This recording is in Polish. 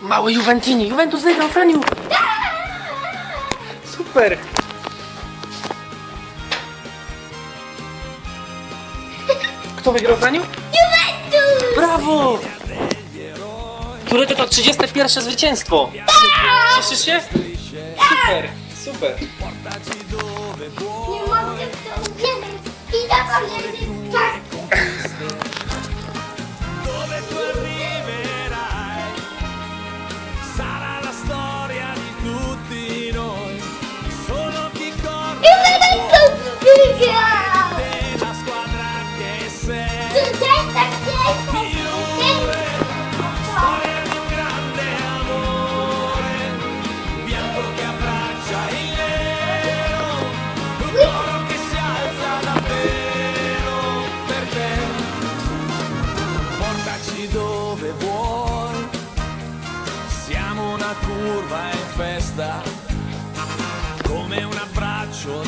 Mały Juventini. Juventus wygrał, Franiu. Super. Kto wygrał, Franiu? Juventus! Brawo! Które to to 31 zwycięstwo? Cieszysz się? Super, super. Nie mogę w to uwierzyć. I zapomniałem una curva in festa come un abbraccio